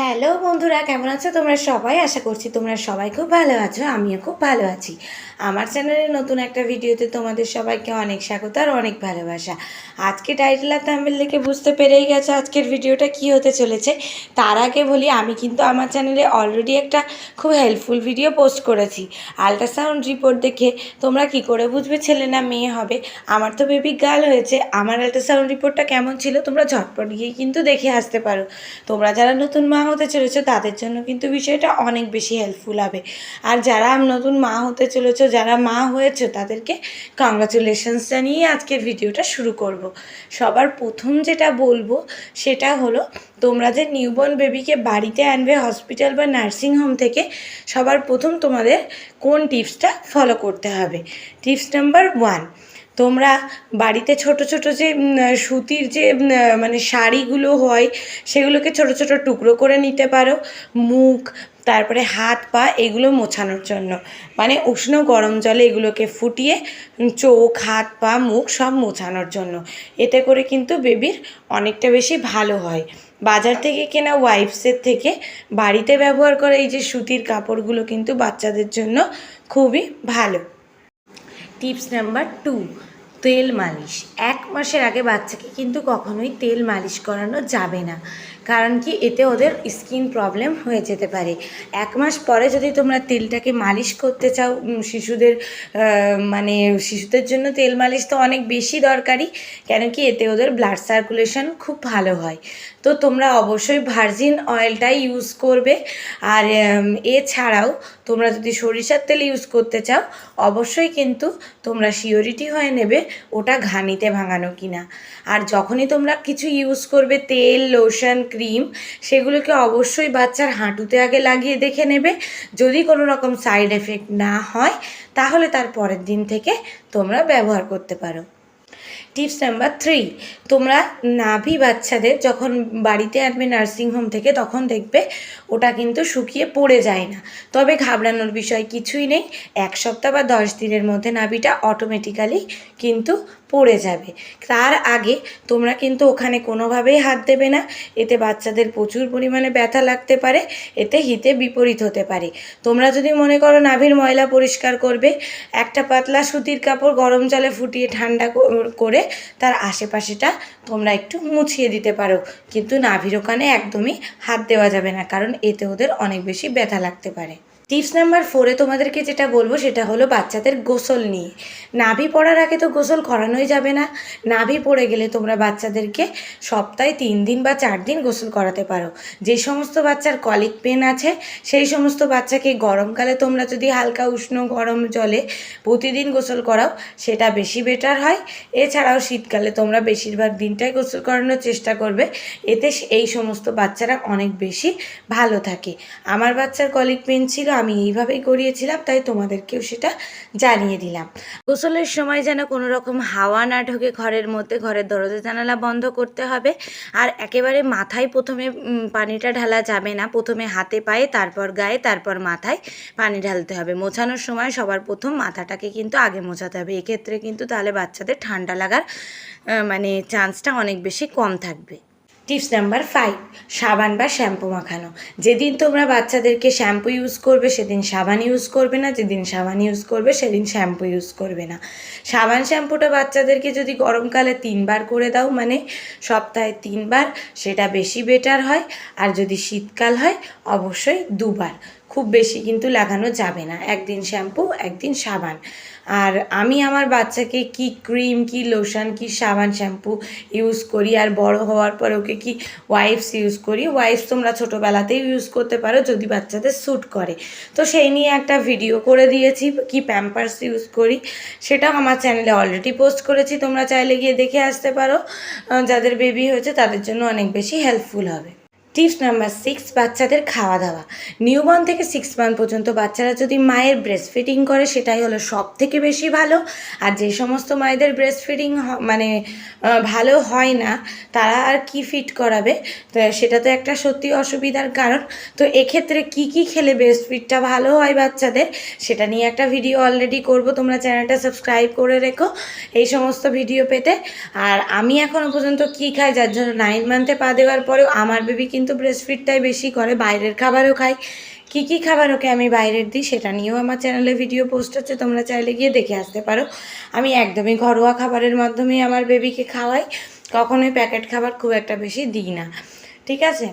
Hello বন্ধুরা, কেমন আছো তোমরা সবাই? আশা করছি তোমরা সবাই খুব ভালো আছো, আমিও খুব ভালো আছি। আমার চ্যানেলে নতুন একটা ভিডিওতে তোমাদের সবাইকে অনেক স্বাগত আর অনেক ভালোবাসা। আজকে টাইটেল আর থাম্বেল দেখে বুঝতে পেরেই গেছো আজকের ভিডিওটা কি হতে চলেছে। তার আগে বলি, আমি কিন্তু আমার চ্যানেলে অলরেডি একটা খুব হেল্পফুল ভিডিও পোস্ট করেছি। আল্ট্রাসাউন্ড রিপোর্ট দেখে তোমরা কি করে বুঝবে ছেলে না মেয়ে হবে? আমার তো বেবি গার্ল হয়েছে, আমার আল্ট্রাসাউন্ড রিপোর্টটা কেমন ছিল তোমরা ঝটপট গিয়ে কিন্তু দেখে আসতে পারো। তোমরা যারা নতুন মা হতে চলেছো, তাদের জন্য কিন্তু বিষয়টা অনেক বেশি হেল্পফুল হবে। আর যারা নতুন মা হতে চলেছো, যারা মা হয়েছো, তাদেরকে কংগ্রাচুলেশনস জানিয়ে আজকের ভিডিওটা শুরু করব। সবার প্রথম যেটা বলব, সেটা হলো, তোমরা যে নিউবর্ন বেবিকে বাড়িতে আনবে হসপিটাল বা নার্সিং হোম থেকে, সবার প্রথম তোমাদের কোন টিপসটা ফলো করতে হবে? টিপস নাম্বার ওয়ান তোমরা বাড়িতে ছোট ছোট যে সুতির যে মানে শাড়িগুলো হয়, সেগুলোকে ছোট ছোট টুকরো করে নিতে পারো। মুখ, তারপরে হাত পা, এগুলো মোছানোর জন্য। মানে উষ্ণ গরম জলে এগুলোকে ফুটিয়ে চোখ, হাত পা, মুখ সব মোছানোর জন্য। এতে করে কিন্তু বেবির অনেকটা বেশি ভালো হয়। বাজার থেকে কেনা ওয়াইপসের থেকে বাড়িতে ব্যবহার করা এই যে সুতির কাপড়গুলো কিন্তু বাচ্চাদের জন্য খুবই ভালো। টিপস নাম্বার টু তেল মালিশ। এক মাসের আগে বাচ্চাকে কিন্তু কখনোই তেল মালিশ করানো যাবে না। কারণ কি, এতে ওদের স্কিন প্রবলেম হয়ে যেতে পারে। এক মাস পরে যদি তোমরা তেলটাকে মালিশ করতে চাও শিশুদের মানে শিশুদের জন্য তেল মালিশ তো অনেক বেশি দরকারি, কেন কি, এতে ওদের ব্লাড সার্কুলেশন খুব ভালো হয়। তো তোমরা অবশ্যই ভার্জিন অয়েলটাই ইউজ করবে। আর এছাড়াও তোমরা যদি সরিষার তেল ইউজ করতে চাও, অবশ্যই কিন্তু তোমরা শিওরিটি হয়ে নেবে। ওটা ঘানিতে ভাঙানো কিনা। আর যখনই তোমরা কিছু ইউজ করবে, তেল লোশন ক্রিম সেগুলোকে অবশ্যই বাচ্চার হাঁটুতে আগে লাগিয়ে দেখে নেবে। যদি কোনো রকম সাইড এফেক্ট না হয়, তাহলে তার পরের দিন থেকে তোমরা ব্যবহার করতে পারো। টিপস নাম্বার থ্রি তোমরা নাভি বাচ্চাদের যখন বাড়িতে আনবে নার্সিংহোম থেকে, তখন দেখবে ওটা কিন্তু শুকিয়ে পড়ে যায় না। তবে ঘাবড়ানোর বিষয় কিছুই নেই। এক সপ্তাহ বা দশ দিনের মধ্যে নাভিটা অটোমেটিক্যালি কিন্তু পড়ে যাবে। তার আগে তোমরা কিন্তু ওখানে কোনোভাবেই হাত দেবে না। এতে বাচ্চাদের প্রচুর পরিমাণে ব্যথা লাগতে পারে। এতে হিতে বিপরীত হতে পারে। তোমরা যদি মনে করো নাভির ময়লা পরিষ্কার করবে, একটা পাতলা সুতির কাপড় গরম জলে ফুটিয়ে ঠান্ডা কো- করে তার আশেপাশেটা তোমরা একটু মুছিয়ে দিতে পারো। কিন্তু নাভির ওখানে একদমই হাত দেওয়া যাবে না, কারণ এতে ওদের অনেক বেশি ব্যথা লাগতে পারে। টিপস নাম্বার ফোরে তোমাদেরকে যেটা বলব সেটা হলো বাচ্চাদের গোসল নিয়ে। নাভি পড়ার আগে তো গোসল করানোই যাবে না। নাভি পড়ে গেলে তোমরা বাচ্চাদেরকে সপ্তাহে তিন দিন বা চার দিন গোসল করাতে পারো। যে সমস্ত বাচ্চার কলিক পেন আছে, সেই সমস্ত বাচ্চাকে গরমকালে তোমরা যদি হালকা উষ্ণ গরম জলে প্রতিদিন গোসল করাও, সেটা বেশি বেটার হয়। এছাড়াও শীতকালে তোমরা বেশিরভাগ দিনটাই গোসল করানোর চেষ্টা করবে। এতে এই সমস্ত বাচ্চারা অনেক বেশি ভালো থাকে। আমার বাচ্চার কলিক পেন ছিল আমি এইভাবেই করিয়েছিলাম, তাই তোমাদেরকেও সেটা জানিয়ে দিলাম। গোসলের সময় যেন কোনো রকম হাওয়া না ঢোকে ঘরের মধ্যে, ঘরের দরজা জানালা বন্ধ করতে হবে। আর একেবারে মাথায় প্রথমে পানিটা ঢালা যাবে না। প্রথমে হাতে পায়ে, তারপর গায়ে, তারপর মাথায় পানি ঢালতে হবে। মোছানোর সময় সবার প্রথম মাথাটাকে কিন্তু আগে মোছাতে হবে। এক্ষেত্রে কিন্তু তাহলে বাচ্চাদের ঠান্ডা লাগার মানে চান্সটা অনেক বেশি কম থাকবে। টিপস নাম্বার ফাইভ সাবান বা শ্যাম্পু মাখানো। যেদিন তোমরা বাচ্চাদেরকে শ্যাম্পু ইউজ করবে, সেদিন সাবান ইউজ করবে না, যেদিন সাবান ইউজ করবে, সেদিন শ্যাম্পু ইউজ করবে না। সাবান শ্যাম্পুটা বাচ্চাদেরকে যদি গরমকালে তিনবার করে দাও মানে সপ্তাহে তিনবার, সেটা বেশি বেটার হয়। আর যদি শীতকাল হয়, অবশ্যই দুবার। খুব বেশি কিন্তু লাগানো যাবে না। একদিন শ্যাম্পু, একদিন সাবান। আর আমি আমার বাচ্চাকে কি ক্রিম, কি লোশন, কি সাবান শ্যাম্পু ইউজ করি আর বড় হওয়ার পর ওকে কি ওয়াইপস ইউজ করি? ওয়াইপস তোমরা ছোটোবেলাতেই ইউজ করতে পারো যদি বাচ্চাদের স্যুট করে। তো সেই নিয়ে একটা ভিডিও করে দিয়েছি, কি প্যাম্পার্স ইউজ করি। সেটাও আমার চ্যানেলে অলরেডি পোস্ট করেছি, তোমরা চাইলে গিয়ে দেখে আসতে পারো। যাদের বেবি হয়েছে তাদের জন্য অনেক বেশি হেল্পফুল হবে। টিপস নাম্বার সিক্স বাচ্চাদের খাওয়া দাওয়া নিউ নিউবর্ন থেকে সিক্স মান্থ পর্যন্ত বাচ্চারা যদি মায়ের ব্রেস্ট ফিডিং করে, সেটাই হলো সব থেকে বেশি ভালো। আর যে সমস্ত মায়েদের ব্রেস্ট ফিডিং মানে ভালো হয় না, তারা আর কি ফিট করাবে? সেটা তো একটা সত্যি অসুবিধার কারণ। তো এক্ষেত্রে কি কি খেলে ব্রেস্ট ফিডটা ভালো হয় বাচ্চাদের, সেটা নিয়ে একটা ভিডিও অলরেডি করব। তোমরা চ্যানেলটা সাবস্ক্রাইব করে রেখো এই সমস্ত ভিডিও পেতে। আর আমি এখনও পর্যন্ত কি খাই, যার জন্য নাইন মান্থে পা দেওয়ার পরেও আমার বেবি কিন্তু ব্রেস্ট ফিডটাই বেশি করে, বাইরের খাবারও খাই। কী কী খাবার ওকে আমি বাইরের দিই সেটা নিয়েও আমার চ্যানেলে ভিডিও পোস্ট হচ্ছে তোমরা চাইলে গিয়ে দেখে আসতে পারো। আমি একদমই ঘরোয়া খাবারের মাধ্যমেই আমার বেবিকে খাওয়াই, কখনোই প্যাকেট খাবার খুব একটা বেশি দিই না। ঠিক আছে?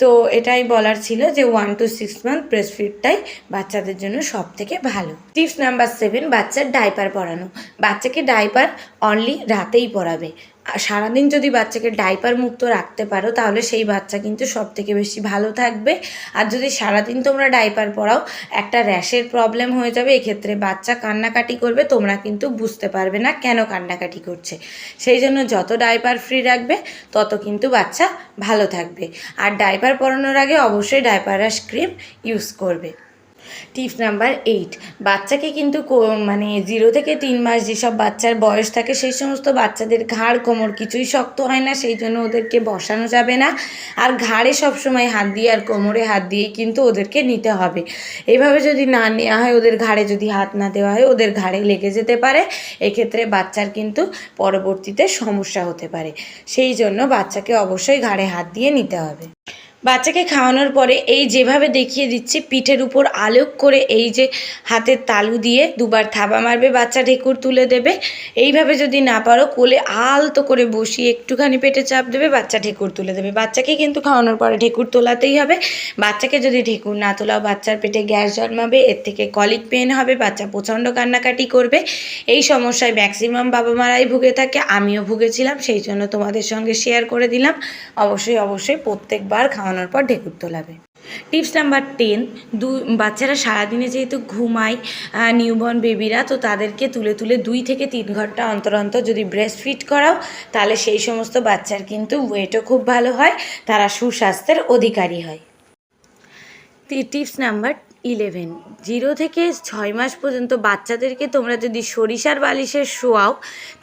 তো এটাই বলার ছিল যে one two six month breast ফিডটাই বাচ্চাদের জন্য সব থেকে ভালো। টিপস নাম্বার সেভেন বাচ্চার ডাইপার পরানো। বাচ্চাকে ডাইপার অনলি রাতেই পরাবে। সারাদিন যদি বাচ্চাকে ডাইপার মুক্ত রাখতে পারো, তাহলে সেই বাচ্চা কিন্তু সব থেকে বেশি ভালো থাকবে। আর যদি সারাদিন তোমরা ডাইপার পরাও, একটা র্যাশের প্রবলেম হয়ে যাবে। এক্ষেত্রে বাচ্চা কান্নাকাটি করবে, তোমরা কিন্তু বুঝতে পারবে না কেন কান্নাকাটি করছে। সেই জন্য যত ডাইপার ফ্রি রাখবে, তত কিন্তু বাচ্চা ভালো থাকবে। আর ডাইপার পরানোর আগে অবশ্যই ডাইপার ক্রিম ইউজ করবে। Tips number eight. বাচ্চাকে কিন্তু মানে জিরো থেকে তিন মাস যেসব বাচ্চার বয়স থাকে, সেই সমস্ত বাচ্চাদের ঘাড়, কোমর কিছুই শক্ত হয় না, সেই জন্য ওদেরকে বসানো যাবে না। আর ঘাড়ে সবসময় হাত দিয়ে আর কোমরে হাত দিয়েই কিন্তু ওদেরকে নিতে হবে। এভাবে যদি না নেওয়া হয়, ওদের ঘাড়ে যদি হাত না দেওয়া হয়, ওদের ঘাড়ে লেগে যেতে পারে। এক্ষেত্রে বাচ্চার কিন্তু পরবর্তীতে সমস্যা হতে পারে। সেই জন্য বাচ্চাকে অবশ্যই ঘাড়ে হাত দিয়ে নিতে হবে। বাচ্চাকে খাওয়ানোর পরে এই যেভাবে দেখিয়ে দিচ্ছি, পিঠের উপর আলোক করে এই যে হাতের তালু দিয়ে দুবার থাবা মারবে, বাচ্চা ঢেকুর তুলে দেবে। এইভাবে যদি না পারো, কোলে আলতো করে বসিয়ে একটুখানি পেটে চাপ দেবে, বাচ্চা ঢেকুর তুলে দেবে। বাচ্চাকে কিন্তু খাওয়ানোর পরে ঢেকুর তোলাতেই হবে। বাচ্চাকে যদি ঢেকুর না তোলাও, বাচ্চার পেটে গ্যাস জন্মাবে, এর থেকে কলিক পেন হবে, বাচ্চা প্রচণ্ড কান্নাকাটি করবে। এই সমস্যায় ম্যাক্সিমাম বাবা মারাই ভুগে থাকে, আমিও ভুগেছিলাম, সেই জন্য তোমাদের সঙ্গে শেয়ার করে দিলাম। অবশ্যই অবশ্যই প্রত্যেকবার খাওয়ানোর পর ঢেকুর তোলাবে। টিপস নাম্বার টেন দু বাচ্চারা সারাদিনে যেহেতু ঘুমায় নিউবর্ন বেবিরা তো তাদেরকে তুলে তুলে দুই থেকে তিন ঘণ্টা অন্তর অন্তর যদি ব্রেস্ট ফিট করাও, তাহলে সেই সমস্ত বাচ্চার কিন্তু ওয়েটও খুব ভালো হয়, তারা সুস্বাস্থ্যের অধিকারী হয়। Tips number eleven. জিরো থেকে ছয় মাস পর্যন্ত বাচ্চাদেরকে তোমরা যদি সরিষার বালিশে শোয়াও,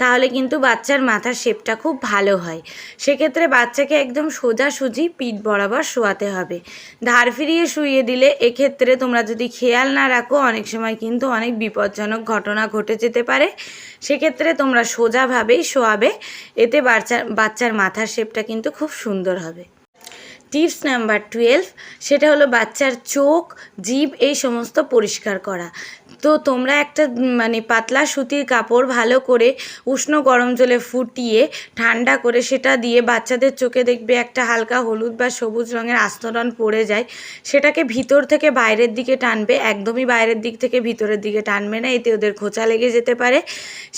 তাহলে কিন্তু বাচ্চার মাথার শেপটা খুব ভালো হয়। সেক্ষেত্রে বাচ্চাকে একদম সোজাসুজি পিঠ বরাবর শোয়াতে হবে। ধার ফিরিয়ে শুইয়ে দিলে এক্ষেত্রে তোমরা যদি খেয়াল না রাখো, অনেক সময় কিন্তু অনেক বিপজ্জনক ঘটনা ঘটে যেতে পারে। সেক্ষেত্রে তোমরা সোজাভাবেই শোয়াবে, এতে বাচ্চার বাচ্চার মাথার শেপটা কিন্তু খুব সুন্দর হবে। টিপস নাম্বার টুয়েলভ সেটা হলো বাচ্চার চোখ জিভ এই সমস্ত পরিষ্কার করা। তো তোমরা একটা মানে পাতলা সুতির কাপড় ভালো করে উষ্ণ গরম জলে ফুটিয়ে ঠান্ডা করে সেটা দিয়ে বাচ্চাদের চোখে দেখবে একটা হালকা হলুদ বা সবুজ রঙের আস্তরণ পড়ে যায়। সেটাকে ভিতর থেকে বাইরের দিকে টানবে, একদমই বাইরের দিক থেকে ভিতরের দিকে টানবে না, এতে ওদের খোঁচা লেগে যেতে পারে,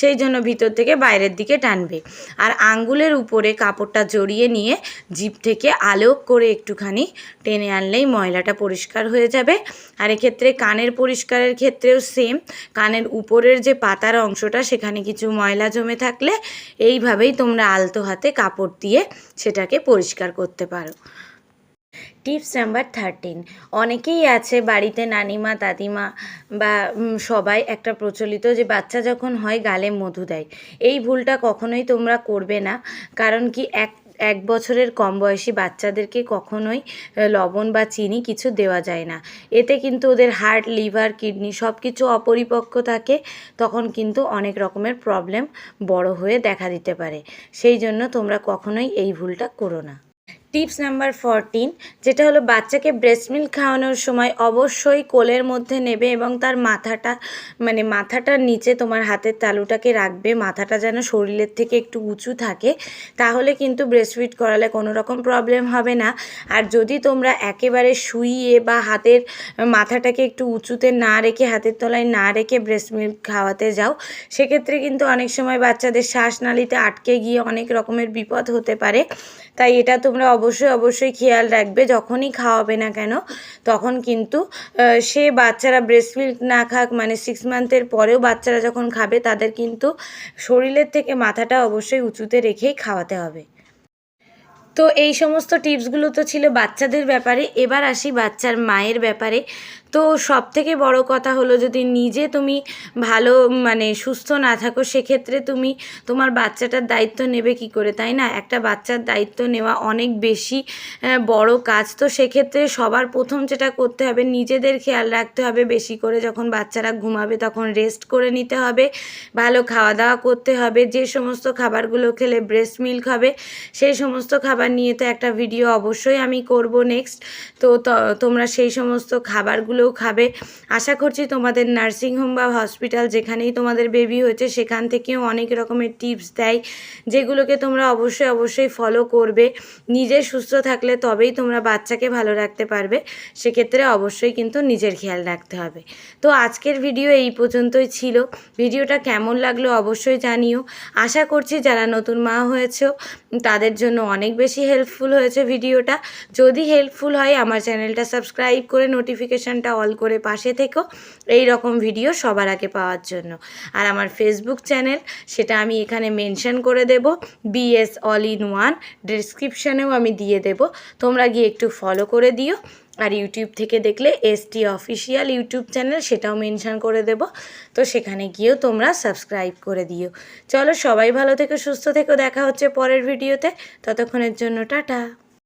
সেই জন্য ভিতর থেকে বাইরের দিকে টানবে। আর আঙ্গুলের উপরে কাপড়টা জড়িয়ে নিয়ে জিভ থেকে আলোক করে একটুখানি টেনে আনলেই ময়লাটা পরিষ্কার হয়ে যাবে। আর এক্ষেত্রে কানের পরিষ্কারের ক্ষেত্রেও সেম কানের উপরের যে পাতার অংশটা, সেখানে কিছু ময়লা জমে থাকলে এইভাবেই তোমরা আলতো হাতে কাপড় দিয়ে সেটাকে পরিষ্কার করতে পারো। টিপস নাম্বার থার্টিন অনেকেই আছে বাড়িতে নানিমা, দাদিমা বা সবাই একটা প্রচলিত যে বাচ্চা যখন হয় গালে মধু দেয়। এই ভুলটা কখনোই তোমরা করবে না। কারণ কি এক এক বছরের কম বয়সী বাচ্চাদেরকে কখনোই লবণ বা চিনি কিছু দেওয়া যায় না। এতে কিন্তু ওদের হার্ট, লিভার, কিডনি সব কিছু অপরিপক্ক থাকে, তখন কিন্তু অনেক রকমের প্রবলেম বড় হয়ে দেখা দিতে পারে। সেই জন্য তোমরা কখনোই এই ভুলটা করো না। টিপস নাম্বার ফরটিন, যেটা হলো বাচ্চাকে ব্রেস্ট মিল্ক খাওয়ানোর সময় অবশ্যই কোলের মধ্যে নেবে এবং তার মাথাটা মানে মাথাটার নিচে তোমার হাতের তালুটাকে রাখবে, মাথাটা যেন শরীরের থেকে একটু উঁচু থাকে, তাহলে কিন্তু ব্রেস্ট ফিড করালে কোনো রকম প্রবলেম হবে না। আর যদি তোমরা একেবারে শুইয়ে বা হাতের মাথাটাকে একটু উঁচুতে না রেখে, হাতের তলায় না রেখে ব্রেস্ট মিল্ক খাওয়াতে যাও, সেক্ষেত্রে কিন্তু অনেক সময় বাচ্চাদের শ্বাসনালীতে আটকে গিয়ে অনেক রকমের বিপদ হতে পারে। তাই এটা তোমরা অবশ্যই অবশ্যই খেয়াল রাখবে, যখনই খাওয়াবে না কেন, তখন কিন্তু সে বাচ্চারা ব্রেস্ট মিল্ক না খাক মানে সিক্স মান্থের পরেও বাচ্চারা যখন খাবে, তাদের কিন্তু শরীরের থেকে মাথাটা অবশ্যই উঁচুতে রেখেই খাওয়াতে হবে। তো এই সমস্ত টিপসগুলো তো ছিল বাচ্চাদের ব্যাপারে। এবার আসি বাচ্চার মায়ের ব্যাপারে। তো সব থেকে বড় কথা হলো যদি নিজে তুমি ভালো মানে সুস্থ না থাকো, সেক্ষেত্রে তুমি তোমার বাচ্চাটার দায়িত্ব নেবে কি করে, তাই না? একটা বাচ্চার দায়িত্ব নেওয়া অনেক বেশি বড় কাজ। তো সেক্ষেত্রে সবার প্রথম যেটা করতে হবে, নিজেদের খেয়াল রাখতে হবে বেশি করে। যখন বাচ্চারা ঘুমাবে তখন রেস্ট করে নিতে হবে, ভালো খাওয়া দাওয়া করতে হবে, যে সমস্ত খাবারগুলো খেলে ব্রেস্ট মিল্ক হবে, সেই সমস্ত খাবার নিয়ে তো একটা ভিডিও অবশ্যই আমি করব নেক্সট তো তোমরা সেই সমস্ত খাবারগুলোও খাবে আশা করছি তোমাদের নার্সিংহোম বা হসপিটাল যেখানেই তোমাদের বেবি হয়েছে, সেখান থেকেও অনেক রকমের টিপস দেয়, যেগুলোকে তোমরা অবশ্যই অবশ্যই ফলো করবে। নিজে সুস্থ থাকলে তবেই তোমরা বাচ্চাকে ভালো রাখতে পারবে, সেক্ষেত্রে অবশ্যই কিন্তু নিজের খেয়াল রাখতে হবে। তো আজকের ভিডিও এই পর্যন্তই ছিল। ভিডিওটা কেমন লাগল অবশ্যই জানিও। আশা করছি যারা নতুন মা হয়েছে, তাদের জন্য অনেক বেশি হেল্পফুল হয়েছে ভিডিওটা যদি হেল্পফুল হয়, আমার চ্যানেলটা সাবস্ক্রাইব করে নোটিফিকেশানটা অল করে পাশে থেকো। এই রকম ভিডিও সবার আগে পাওয়ার জন্য। আর আমার ফেসবুক চ্যানেল সেটা আমি এখানে মেনশন করে দেব। বিএস অল ইন ওয়ান ডিসক্রিপশানেও আমি দিয়ে দেব। তোমরা গিয়ে একটু ফলো করে দিও। আর ইউটিউব থেকে দেখলে S T official YouTube channel সেটাও মেনশন করে দেব। তো সেখানে গিয়েও তোমরা সাবস্ক্রাইব করে দিও। চলো সবাই ভালো থেকে, সুস্থ থেকো। দেখা হচ্ছে পরের ভিডিওতে ততক্ষণের জন্য টাটা।